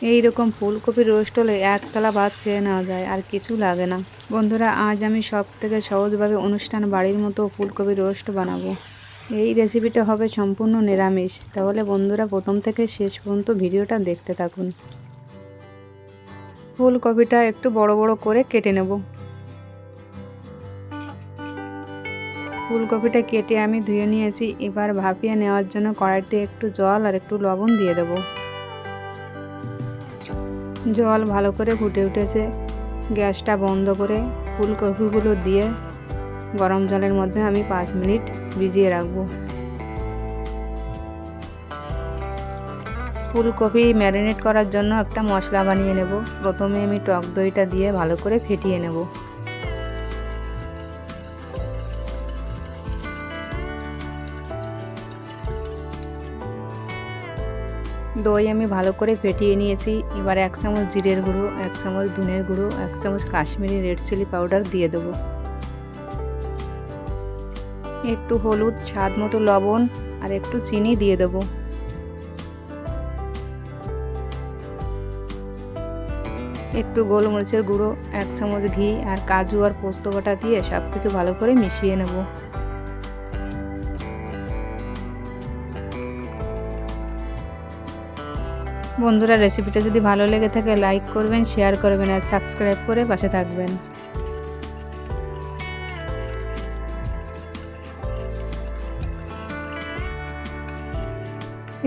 এই রকম ফুলকপির রোস্ট হলে একতলা ভাত খেয়ে নেওয়া যায়, আর কিছু লাগে না। বন্ধুরা, আজ আমি সব থেকে সহজভাবে অনুষ্ঠান বাড়ির মতো ফুলকপির রোস্ট বানাবো। এই রেসিপিটা হবে সম্পূর্ণ নিরামিষ। তাহলে বন্ধুরা, প্রথম থেকে শেষ পর্যন্ত ভিডিওটা দেখতে থাকুন। ফুলকপিটা একটু বড় বড় করে কেটে নেব। ফুলকপিটা কেটে আমি ধুয়ে নিয়েছি। এবার ভাপিয়ে নেওয়ার জন্য কড়াইতে একটু জল আর একটু লবণ দিয়ে দেব। জল ভালো করে ফুটে উঠেছে। গ্যাসটা বন্ধ করে ফুলকপিগুলো দিয়ে গরম জলের মধ্যে আমি পাঁচ মিনিট ভিজিয়ে রাখব। ফুলকপি ম্যারিনেট করার জন্য একটা মশলা বানিয়ে নেব। প্রথমে আমি টক দইটা দিয়ে ভালো করে ফেটিয়ে নেব। দই আমি ভালো করে ফেটিয়ে নিয়েছি। এবার এক চামচ জিরের গুঁড়ো, এক চামচ ধনের গুঁড়ো, এক চামচ কাশ্মীরি রেড চিলি পাউডার দিয়ে দেবো। একটু হলুদ স্বাদ মতো লবণ আর একটু চিনি দিয়ে দেবো। একটু গোলমরিচের গুঁড়ো, এক চামচ ঘি আর কাজু আর পোস্ত বাটা দিয়ে সব কিছু ভালো করে মিশিয়ে নেব। বন্ধুরা রেসিপিটা যদি ভালো লেগে থাকে লাইক করবেন শেয়ার করবেন আর সাবস্ক্রাইব করে পাশে থাকবেন।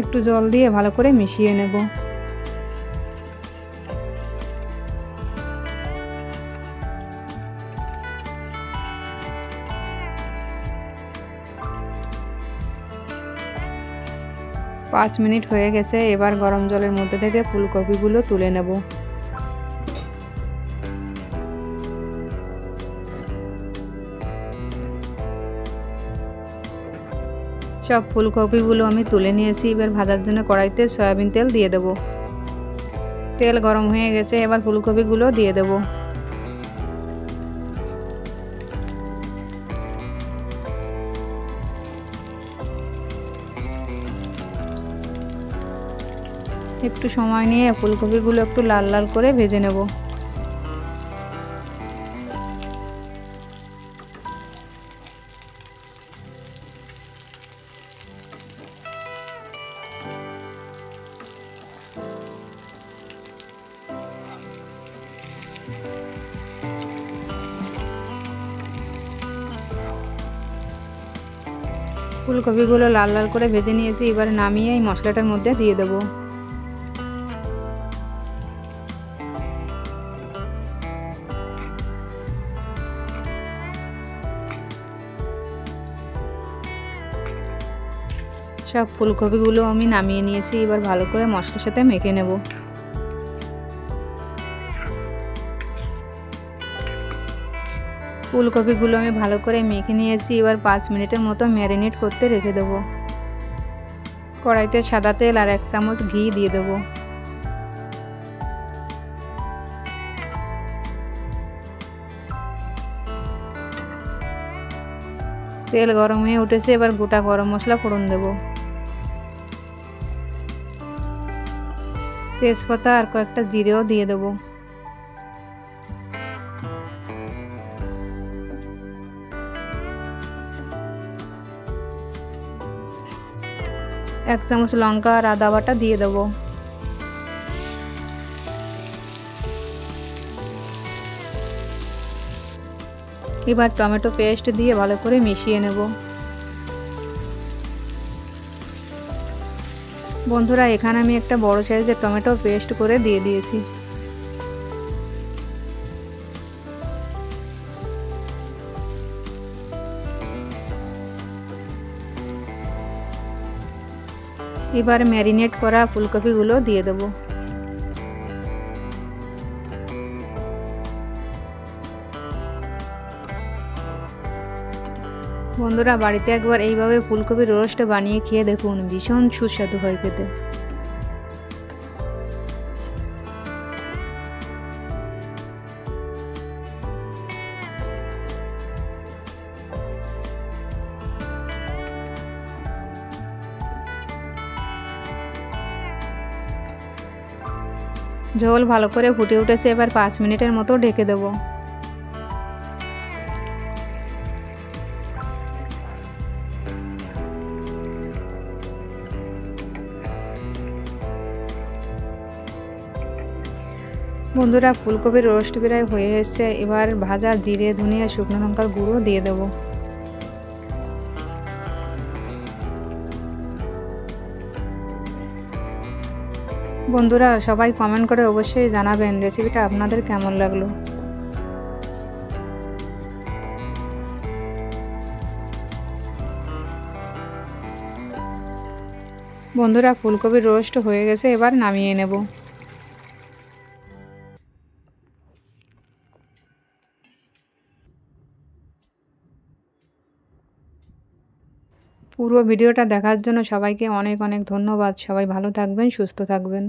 একটু জল দিয়ে ভালো করে মিশিয়ে নেব। পাঁচ মিনিট হয়ে গেছে, এবার গরম জলের মধ্যে থেকে ফুলকপিগুলো তুলে নেব। সব ফুলকপিগুলো আমি তুলে নিয়েছি, এবার ভাজার জন্য কড়াইতে সয়াবিন তেল দিয়ে দেব। তেল গরম হয়ে গেছে, এবার ফুলকপিগুলো দিয়ে দেব। একটু সময় নিয়ে ফুলকপিগুলো একটু লাল লাল করে ভেজে নেব। ফুলকপিগুলো লাল লাল করে ভেজে নিয়েছি, এবার নামিয়ে এই মশলাটার মধ্যে দিয়ে দেবো। সব ফুলকপিগুলো আমি নামিয়ে নিয়েছি, এবার ভালো করে মশলার সাথে মেখে নেব। ফুলকপিগুলো আমি ভালো করে মেখে নিয়েছি, এবার পাঁচ মিনিটের মতো ম্যারিনেট করতে রেখে দেবো। কড়াইতে সাদা তেল আর এক চামচ ঘি দিয়ে দেবো। তেল গরম হয়ে উঠেছে, এবার গোটা গরম মশলা ফোড়ন দেব। তেজপাতা আর কয়েকটা জিরেও দিয়ে দেব। এক চামচ লঙ্কা আর আদা বাটা দিয়ে দেবো। এবার টমেটো পেস্ট দিয়ে ভালো করে মিশিয়ে নেব। বন্ধুরা, এখানে আমি একটা বড় সাইজের টমেটো পেস্ট করে দিয়ে দিয়েছি। এবার ম্যারিনেট করা ফুলকপিগুলো দিয়ে দেবো। বন্ধুরা, বাড়িতে একবার এইভাবে ফুলকপির রোস্ট বানিয়ে খেয়ে দেখুন, ভীষণ সুস্বাদু হয় খেতে। ঝোল ভালো করে ফুটে উঠেছে, এবার পাঁচ মিনিটের মতো ঢেকে দেবো। বন্ধুরা, ফুলকপির রোস্ট প্রায় হয়ে এসছে। এবার ভাজা জিরে, ধনিয়া, শুকনো লঙ্কার গুঁড়ো দিয়ে দেবো। বন্ধুরা, সবাই কমেন্ট করে অবশ্যই জানাবেন রেসিপিটা আপনাদের কেমন লাগল। বন্ধুরা, ফুলকপির রোস্ট হয়ে গেছে, এবার নামিয়ে নেব। পুরো ভিডিওটা দেখার জন্য সবাইকে অনেক অনেক ধন্যবাদ। সবাই ভালো থাকবেন সুস্থ থাকবেন।